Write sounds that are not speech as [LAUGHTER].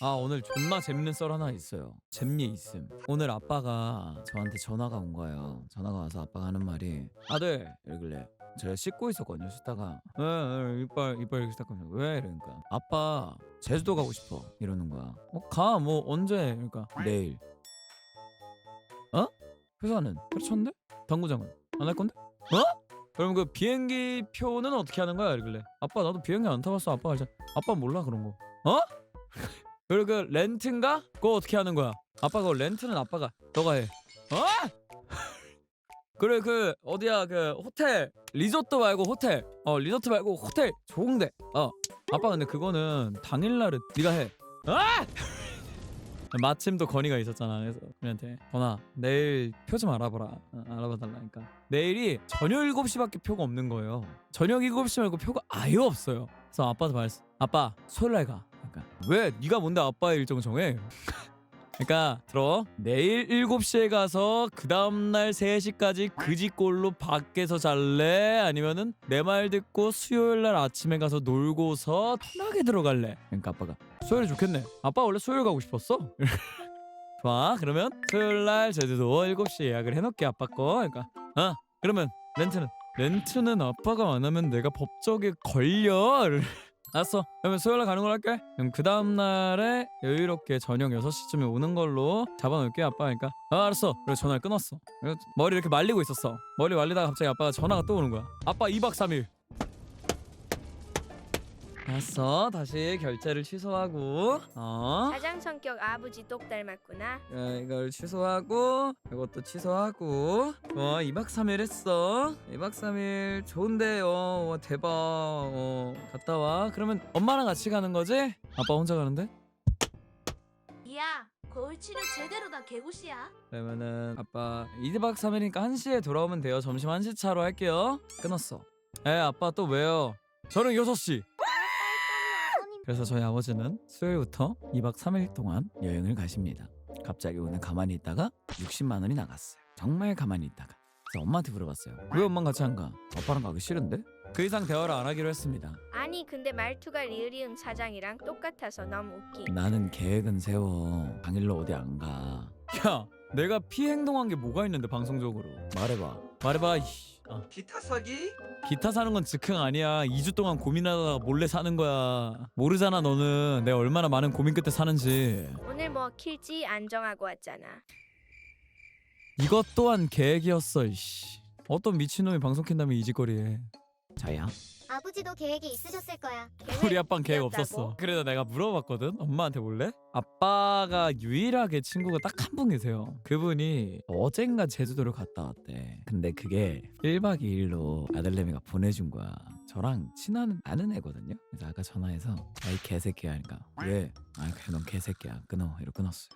아 오늘 존나 재밌는 썰 하나 있어요. 재미 있음. 오늘 아빠가 저한테 전화가 온 거예요. 전화가 와서 아빠가 하는 말이 아들! 이러길래 제가 씻고 있었거든요 씻다가 왜, 왜 이빨 이빨 이렇게 닦으면서 왜? 이러니까 아빠 제주도 가고 싶어. 이러는 거야 어 가 뭐 언제? 그러니까 내일 어? 회사는 때려쳤는데? 당구장은 안 할 건데? 어? 그럼 그 비행기 표는 어떻게 하는 거야? 이러길래 아빠 나도 비행기 안 타봤어. 아빠가 알잖아 아빠 몰라 그런 거 어? 그리고 그 렌트인가? 그거 어떻게 하는 거야? 아빠 그거 렌트는 아빠가 너가 해. 어? [LAUGHS] 그래 그 어디야? 그 호텔. 리조트 말고 호텔. 어 리조트 말고 호텔. 좋은데 어. 아빠 근데 그거는 당일날은 네가 해. 어? [LAUGHS] 마침 또 건의가 있었잖아. 그래서 우리한테. 건아 내일 표 좀 알아보라. 어, 알아봐 달라니까. 내일이 저녁 7시밖에 표가 없는 거예요. 저녁 7시 말고 표가 아예 없어요. 그래서 아빠한테 말했어. 아빠 토요일날 가 그러니까. 왜? 네가 뭔데 아빠의 일정 정해? [LAUGHS] 그러니까 들어. 내일 7시에 가서 그 다음날 3시까지 그 집골로 밖에서 잘래? 아니면은 내 말 듣고 수요일날 아침에 가서 놀고서 편하게 들어갈래? 그러니까 아빠가 수요일이 좋겠네. 아빠 원래 수요일 가고 싶었어. [LAUGHS] 좋아. 그러면 수요일날 제주도 7시 예약을 해놓게 아빠 거. 그러니까. 어? 그러면 렌트는? 렌트는 아빠가 안 하면 내가 법적에 걸려 알았어. 그러면 수요일날 가는 걸로 할게. 그럼 그 다음날에 여유롭게 저녁 6시쯤에 오는 걸로 잡아놓을게 아빠. 그러니까. 아 알았어. 그리고 전화를 끊었어. 그래서 머리 이렇게 말리고 있었어. 머리 말리다가 갑자기 아빠가 전화가 또 오는 거야. 아빠 2박 3일 알았어. 다시 결제를 취소하고 어? 가장 성격 아버지 똑 닮았구나. 야, 이걸 취소하고 이것도 취소하고. 어 2박 3일 했어. 2박 3일 좋은데 어 와, 대박. 어 갔다 와. 그러면 엄마랑 같이 가는 거지? 아빠 혼자 가는데? 이야 거울치는 제대로 다 개구시야. 그러면은 아빠 2박 3일이니까 1시에 돌아오면 돼요. 점심 1시 차로 할게요. 끊었어. 에 아빠 또 왜요? 저는 6시 그래서 저희 아버지는 수요일부터 2박 3일 동안 여행을 가십니다. 갑자기 오늘 가만히 있다가 60만 원이 나갔어요. 정말 가만히 있다가. 그래서 엄마한테 물어봤어요. 왜 엄마랑 같이 안 가? 아빠랑 가기 싫은데? 그 이상 대화를 안 하기로 했습니다. 아니 근데 말투가 리을이응 사장이랑 똑같아서 너무 웃기. 나는 계획은 세워. 당일로 어디 안 가. 야, 내가 피행동한 게 뭐가 있는데 방송적으로. 말해봐. 말해봐. 이씨. 어. 기타 사기? 기타 사는 건 즉흥 아니야. 2주 동안 고민하다가 몰래 사는 거야. 모르잖아 너는 내가 얼마나 많은 고민 끝에 사는지. 오늘 뭐 킬지 안 정하고 왔잖아. 이것 또한 계획이었어. 이씨. 어떤 미친놈이 방송 켠다며 이 짓거리에. 자야. 아버지도 계획이 있으셨을 거야. 우리 아빠는 계획? 없었어. 그래서 내가 물어봤거든. 엄마한테 몰래. 아빠가 유일하게 친구가 딱 한 분 계세요. 그분이 어젠가 제주도를 갔다 왔대. 근데 그게 1박 2일로 아들내미가 보내준 거야. 저랑 친한 아는 애거든요. 그래서 아까 전화해서 야이 개새끼야 하니까 왜? 아 그냥 넌 개새끼야. 끊어. 이러고 끊었어요.